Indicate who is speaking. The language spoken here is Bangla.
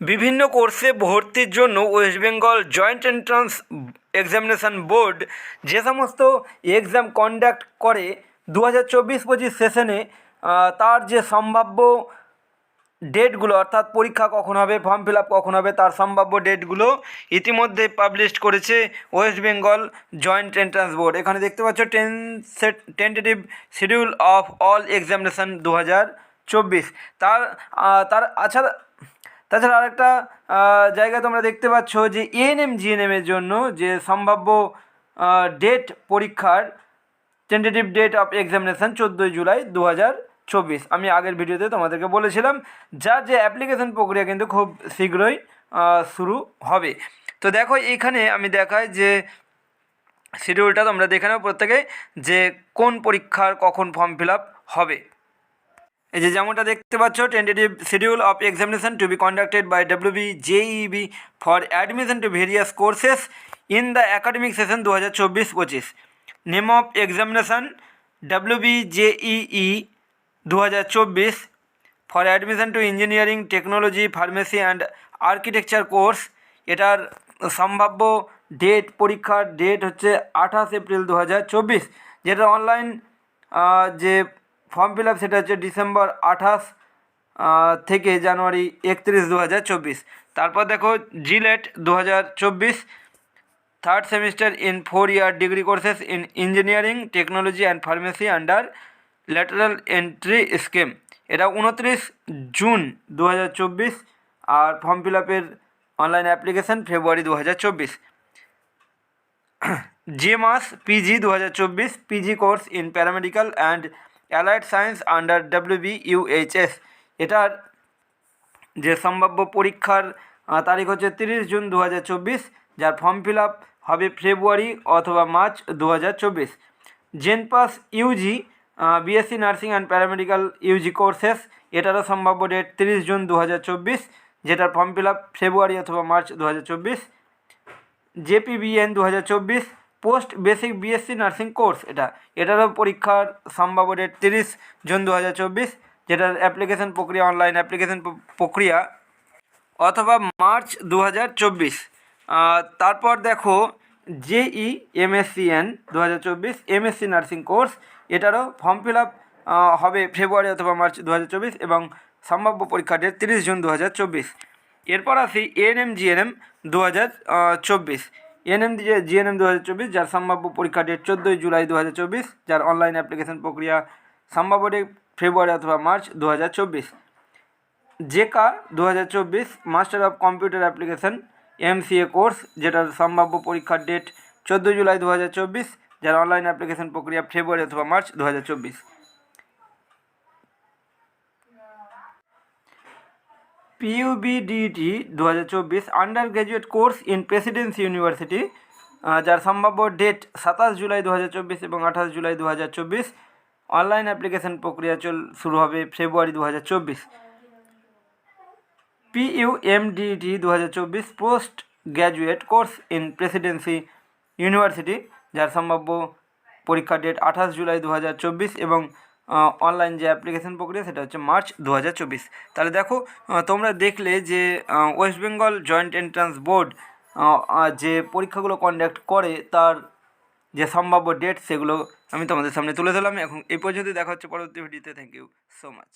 Speaker 1: বিভিন্ন কোর্সে ভর্তির জন্য West Bengal joint entrance examination board যে সমস্ত এক্সাম কন্ডাক্ট করে দু হাজার চব্বিশ পঁচিশ সেশনে তার যে সম্ভাব্য ডেটগুলো, অর্থাৎ পরীক্ষা কখন হবে, ফর্ম ফিল আপ কখন হবে, তার সম্ভাব্য ডেটগুলো ইতিমধ্যে পাবলিশ করেছে West Bengal joint entrance board. এখানে দেখতে পাচ্ছ ten set, tentative schedule of all examination দু হাজার চব্বিশ। তার তার আছাড়া তাছাড়া আরেকটা জায়গা তোমরা দেখতে পাচ্ছ যে এএনএম জিএনএমের জন্য যে সম্ভাব্য ডেট পরীক্ষার টেন্টেটিভ ডেট অফ এক্সামিনেশান চোদ্দোই জুলাই দু চব্বিশ। আমি আগের ভিডিওতে তোমাদেরকে বলেছিলাম, যার যে অ্যাপ্লিকেশন প্রক্রিয়া কিন্তু খুব শীঘ্রই শুরু হবে। তো দেখো, এখানে আমি দেখাই যে শিডিউলটা তোমরা দেখে নাও প্রত্যেকে যে কোন পরীক্ষার কখন ফর্ম ফিল হবে। এই যে যেমনটা দেখতে পাচ্ছ tentative schedule of examination to be conducted by WB JEB for admission to various courses in the academic session দু হাজার চব্বিশ পঁচিশ name of examination WB JEE দু হাজার চব্বিশ for admission to engineering technology pharmacy and architecture course এটার সম্ভাব্য ডেট পরীক্ষার ডেট হচ্ছে আঠাশ এপ্রিল দু হাজার চব্বিশ যেটা অনলাইন যে ফর্ম ফিল আপ সেটা হচ্ছে ডিসেম্বর আঠাশ থেকে জানুয়ারি একত্রিশ দু তারপর দেখো জিলেট দু হাজার চব্বিশ third semester in four year degree courses in engineering technology and pharmacy under lateral entry scheme এটা উনত্রিশ জুন দু হাজার চব্বিশ আর ফর্ম ফিল আপের অনলাইন অ্যাপ্লিকেশন ফেব্রুয়ারি দু হাজার চব্বিশ জেমাস পিজি দু হাজার চব্বিশ PG course in paramedical and allied science under WB UHS এটার যে সম্ভাব্য পরীক্ষার তারিখ হচ্ছে তিরিশ জুন দু হাজার চব্বিশ, যার ফর্ম ফিল আপ হবে ফেব্রুয়ারি অথবা মার্চ দু হাজার চব্বিশ JENPAS UG BSc nursing and paramedical UG courses এটারও সম্ভাব্য ডেট তিরিশ জুন দু হাজার চব্বিশ, যেটার ফর্ম ফিল আপ ফেব্রুয়ারি অথবা মার্চ দু হাজার চব্বিশ জেপিবিএন দু হাজার চব্বিশ post basic BSc nursing course এটা। এটারও পরীক্ষার সম্ভাব্য ডেট তিরিশ জুন দু হাজার চব্বিশ, যেটার অ্যাপ্লিকেশন প্রক্রিয়া অনলাইন অ্যাপ্লিকেশন প্রক্রিয়া অথবা মার্চ দু হাজার চব্বিশ। তারপর দেখো জেই, এমএসসিএন দু হাজার চব্বিশ, এমএসসি নার্সিং কোর্স, এটারও ফর্ম ফিল আপ হবে ফেব্রুয়ারি অথবা মার্চ দু হাজার চব্বিশ এবং সম্ভাব্য পরীক্ষা ডেট তিরিশ জুন দু হাজার চব্বিশ। এরপর আসি এএনএম জিএনএম দু হাজার চব্বিশ। এএনএম জিএনএম দু হাজার চব্বিশ, যার সম্ভাব্য পরীক্ষা ডেট চোদ্দোই জুলাই দু হাজার চব্বিশ, যার অনলাইন অ্যাপ্লিকেশন প্রক্রিয়া সম্ভাব্য ডেট ফেব্রুয়ারি অথবা মার্চ দু হাজার চব্বিশ। জেকা দু হাজার চব্বিশ master of computer application MCA course যেটার সম্ভাব্য পরীক্ষার ডেট চোদ্দ জুলাই দু হাজার চব্বিশ, যার অনলাইন অ্যাপ্লিকেশন প্রক্রিয়া ফেব্রুয়ারি অথবা মার্চ দু হাজার চব্বিশ। পিইউবিডিটি দু হাজার চব্বিশ undergraduate course in Presidency University যার সম্ভাব্য ডেট সাতাশ জুলাই দু হাজার চব্বিশ এবং আঠাশ জুলাই দু হাজার চব্বিশ। অনলাইন অ্যাপ্লিকেশন প্রক্রিয়া চল, শুরু হবে ফেব্রুয়ারি দু হাজার চব্বিশ পিইউএমডিটি দু হাজার চব্বিশ postgraduate course in Presidency University যার সম্ভাব্য পরীক্ষার ডেট আঠাশ জুলাই দু হাজার চব্বিশ এবং অনলাইন যে অ্যাপ্লিকেশান প্রক্রিয়া, সেটা হচ্ছে মার্চ দু হাজার চব্বিশ। তাহলে দেখো তোমরা দেখলে যে West Bengal joint entrance board যে পরীক্ষাগুলো কন্ডাক্ট করে, তার যে সম্ভাব্য ডেট সেগুলো আমি তোমাদের সামনে তুলে ধরলাম। এখন এই পর্যন্ত দেখা হচ্ছে পরবর্তী ভিডিওতে থ্যাংক ইউ সো মাচ